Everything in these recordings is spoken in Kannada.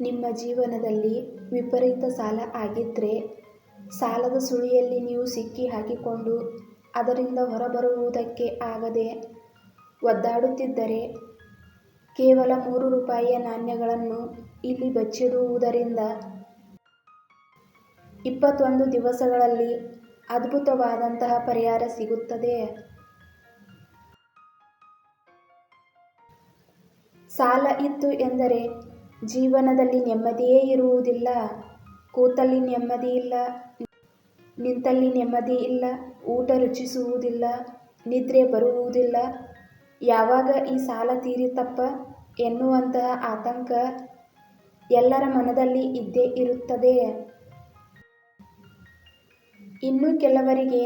ನಿಮ್ಮ ಜೀವನದಲ್ಲಿ ವಿಪರೀತ ಸಾಲ ಆಗಿದ್ರೆ, ಸಾಲದ ಸುಳಿಯಲ್ಲಿ ನೀವು ಸಿಕ್ಕಿ ಹಾಕಿಕೊಂಡು ಅದರಿಂದ ಹೊರಬರುವುದಕ್ಕೆ ಆಗದೆ ಒದ್ದಾಡುತ್ತಿದ್ದರೆ, ಕೇವಲ ಮೂರು ರೂಪಾಯಿಯ ನಾಣ್ಯಗಳನ್ನು ಇಲ್ಲಿ ಬಚ್ಚಿಡುವುದರಿಂದ ಇಪ್ಪತ್ತೊಂದು ದಿವಸಗಳಲ್ಲಿ ಅದ್ಭುತವಾದಂತಹ ಪರಿಹಾರ ಸಿಗುತ್ತದೆ. ಸಾಲ ಇತ್ತು ಎಂದರೆ ಜೀವನದಲ್ಲಿ ನೆಮ್ಮದಿಯೇ ಇರುವುದಿಲ್ಲ. ಕೂತಲ್ಲಿ ನೆಮ್ಮದಿ ಇಲ್ಲ, ನಿಂತಲ್ಲಿ ನೆಮ್ಮದಿ ಇಲ್ಲ, ಊಟ ರುಚಿಸುವುದಿಲ್ಲ, ನಿದ್ರೆ ಬರುವುದಿಲ್ಲ. ಯಾವಾಗ ಈ ಸಾಲ ತೀರಿತಪ್ಪ ಎನ್ನುವಂತಹ ಆತಂಕ ಎಲ್ಲರ ಮನದಲ್ಲಿ ಇದ್ದೇ ಇರುತ್ತದೆ. ಇನ್ನು ಕೆಲವರಿಗೆ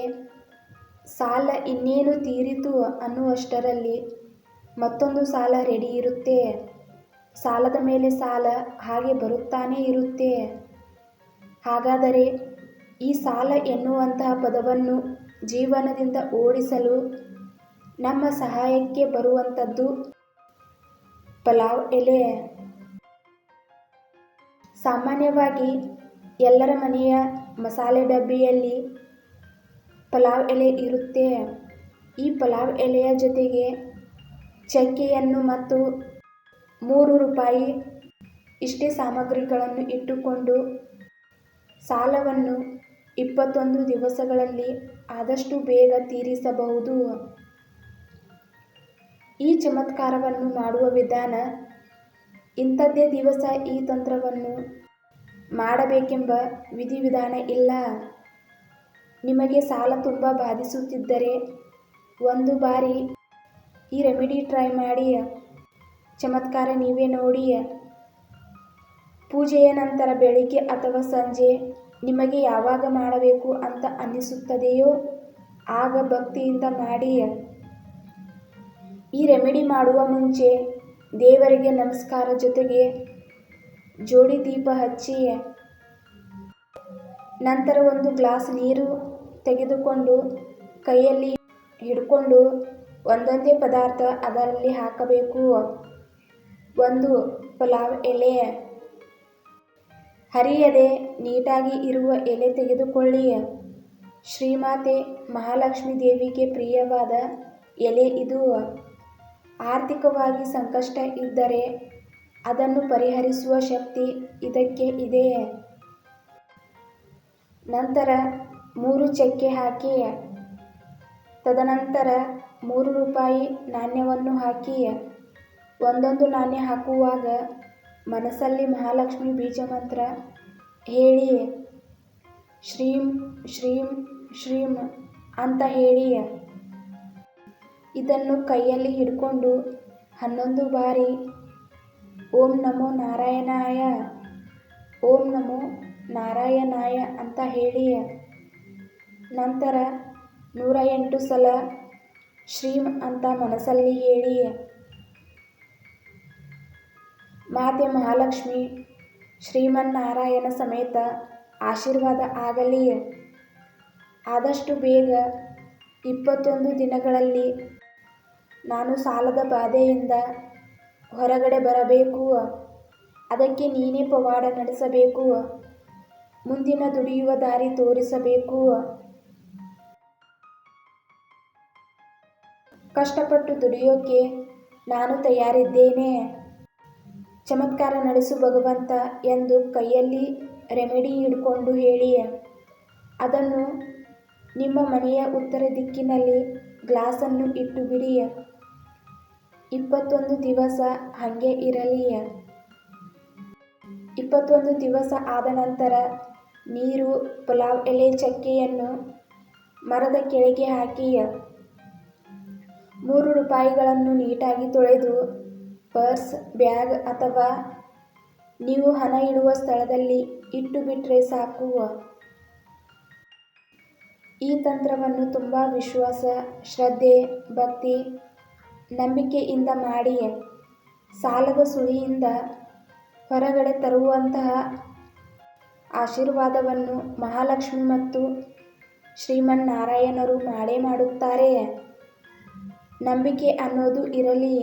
ಸಾಲ ಇನ್ನೇನು ತೀರಿತು ಅನ್ನುವಷ್ಟರಲ್ಲಿ ಮತ್ತೊಂದು ಸಾಲ ರೆಡಿ ಇರುತ್ತೆ. ಸಾಲದ ಮೇಲೆ ಸಾಲ ಹಾಗೆ ಬರುತ್ತಾನೇ ಇರುತ್ತೆ. ಹಾಗಾದರೆ ಈ ಸಾಲ ಎನ್ನುವಂತಹ ಪದವನ್ನು ಜೀವನದಿಂದ ಓಡಿಸಲು ನಮ್ಮ ಸಹಾಯಕ್ಕೆ ಬರುವಂಥದ್ದು ಪಲಾವ್ ಎಲೆ. ಸಾಮಾನ್ಯವಾಗಿ ಎಲ್ಲರ ಮನೆಯ ಮಸಾಲೆ ಡಬ್ಬಿಯಲ್ಲಿ ಪಲಾವ್ ಎಲೆ ಇರುತ್ತೆ. ಈ ಪಲಾವ್ ಎಲೆಯ ಜೊತೆಗೆ ಚಕ್ಕೆಯನ್ನು ಮತ್ತು ಮೂರು ರೂಪಾಯಿ ಇಷ್ಟೇ ಸಾಮಗ್ರಿಗಳನ್ನು ಇಟ್ಟುಕೊಂಡು ಸಾಲವನ್ನು ಇಪ್ಪತ್ತೊಂದು ದಿವಸಗಳಲ್ಲಿ ಆದಷ್ಟು ಬೇಗ ತೀರಿಸಬಹುದು. ಈ ಚಮತ್ಕಾರವನ್ನು ಮಾಡುವ ವಿಧಾನ ಇಂಥದ್ದೇ ದಿವಸ ಈ ತಂತ್ರವನ್ನು ಮಾಡಬೇಕೆಂಬ ವಿಧಿವಿಧಾನ ಇಲ್ಲ. ನಿಮಗೆ ಸಾಲ ತುಂಬ ಬಾಧಿಸುತ್ತಿದ್ದರೆ ಒಂದು ಬಾರಿ ಈ ರೆಮಿಡಿ ಟ್ರೈ ಮಾಡಿ. ಚಮತ್ಕಾರ ನೀವೇ ನೋಡಿ. ಪೂಜೆಯ ನಂತರ ಬೆಳಿಗ್ಗೆ ಅಥವಾ ಸಂಜೆ ನಿಮಗೆ ಯಾವಾಗ ಮಾಡಬೇಕು ಅಂತ ಅನ್ನಿಸುತ್ತದೆಯೋ ಆಗ ಭಕ್ತಿಯಿಂದ ಮಾಡಿ. ಈ ರೆಮಿಡಿ ಮಾಡುವ ಮುಂಚೆ ದೇವರಿಗೆ ನಮಸ್ಕಾರ ಜೊತೆಗೆ ಜೋಡಿ ದೀಪ ಹಚ್ಚಿ. ನಂತರ ಒಂದು ಗ್ಲಾಸ್ ನೀರು ತೆಗೆದುಕೊಂಡು ಕೈಯಲ್ಲಿ ಹಿಡ್ಕೊಂಡು ಒಂದೊಂದೇ ಪದಾರ್ಥ ಅದರಲ್ಲಿ ಹಾಕಬೇಕು. ಒಂದು ಪಲಾವ್ ಎಲೆ. ಹರಿಯದೆ ನೀಟಾಗಿ ಇರುವ ಎಲೆ ತೆಗೆದುಕೊಳ್ಳಿ. ಶ್ರೀಮಾತೆ ಮಹಾಲಕ್ಷ್ಮೀ ದೇವಿಗೆ ಪ್ರಿಯವಾದ ಎಲೆ ಇದು. ಆರ್ಥಿಕವಾಗಿ ಸಂಕಷ್ಟ ಇದ್ದರೆ ಅದನ್ನು ಪರಿಹರಿಸುವ ಶಕ್ತಿ ಇದಕ್ಕೆ ಇದೆ. ನಂತರ ಮೂರು ಚಕ್ಕೆ ಹಾಕಿ. ತದನಂತರ ಮೂರು ರೂಪಾಯಿ ನಾಣ್ಯವನ್ನು ಹಾಕಿ. ಒಂದೊಂದು ನಾಣ್ಯ ಹಾಕುವಾಗ ಮನಸ್ಸಲ್ಲಿ ಬೀಜ ಬೀಜಮಂತ್ರ ಹೇಳಿ ಶ್ರೀಂ ಶ್ರೀಂ ಶ್ರೀಂ ಅಂತ ಹೇಳಿ. ಇದನ್ನು ಕೈಯಲ್ಲಿ ಹಿಡ್ಕೊಂಡು ಹನ್ನೊಂದು ಬಾರಿ ಓಂ ನಮೋ ನಾರಾಯಣಾಯ, ಓಂ ನಮೋ ನಾರಾಯಣಾಯ ಅಂತ ಹೇಳಿ. ನಂತರ ನೂರ ಎಂಟು ಸಲ ಶ್ರೀಂ ಅಂತ ಮನಸ್ಸಲ್ಲಿ ಹೇಳಿ. ಮಾತೆ ಮಹಾಲಕ್ಷ್ಮಿ, ಶ್ರೀಮನ್ನಾರಾಯಣ ಸಮೇತ ಆಶೀರ್ವಾದ ಆಗಲಿ. ಆದಷ್ಟು ಬೇಗ ಇಪ್ಪತ್ತೊಂದು ದಿನಗಳಲ್ಲಿ ನಾನು ಸಾಲದ ಬಾಧೆಯಿಂದ ಹೊರಗಡೆ ಬರಬೇಕು. ಅದಕ್ಕೆ ನೀನೇ ಪವಾಡ ನಡೆಸಬೇಕು. ಮುಂದಿನ ದುಡಿಯುವ ದಾರಿ ತೋರಿಸಬೇಕು. ಕಷ್ಟಪಟ್ಟು ದುಡಿಯೋಕೆ ನಾನು ತಯಾರಿದ್ದೇನೆ. ಚಮತ್ಕಾರ ನಡೆಸು ಭಗವಂತ ಎಂದು ಕೈಯಲ್ಲಿ ರೆಮಿಡಿ ಹಿಡ್ಕೊಂಡು ಹೇಳಿ. ಅದನ್ನು ನಿಮ್ಮ ಮನೆಯ ಉತ್ತರ ದಿಕ್ಕಿನಲ್ಲಿ ಗ್ಲಾಸನ್ನು ಇಟ್ಟು ಬಿಡಿ. ಇಪ್ಪತ್ತೊಂದು ದಿವಸ ಹಾಗೆ ಇರಲಿ. ಇಪ್ಪತ್ತೊಂದು ದಿವಸ ಆದ ನಂತರ ನೀರು, ಪಲಾವ್ ಎಲೆ, ಚಕ್ಕೆಯನ್ನು ಮರದ ಕೆಳಗೆ ಹಾಕಿಯ ಮೂರು ರೂಪಾಯಿಗಳನ್ನು ನೀಟಾಗಿ ತೊಳೆದು ಪರ್ಸ್, ಬ್ಯಾಗ್ ಅಥವಾ ನೀವು ಹಣ ಇಡುವ ಸ್ಥಳದಲ್ಲಿ ಇಟ್ಟು ಬಿಟ್ರೆ ಸಾಕು. ಈ ತಂತ್ರವನ್ನು ತುಂಬಾ ವಿಶ್ವಾಸ, ಶ್ರದ್ಧೆ, ಭಕ್ತಿ, ನಂಬಿಕೆಯಿಂದ ಮಾಡಿ. ಸಾಲದ ಸುಳಿಯಿಂದ ಹೊರಗಡೆ ತರುವಂತಹ ಆಶೀರ್ವಾದವನ್ನು ಮಹಾಲಕ್ಷ್ಮಿ ಮತ್ತು ಶ್ರೀಮನ್ನಾರಾಯಣರು ಮಾಡೇ ಮಾಡುತ್ತಾರೆ. ನಂಬಿಕೆ ಅನ್ನೋದು ಇರಲಿ.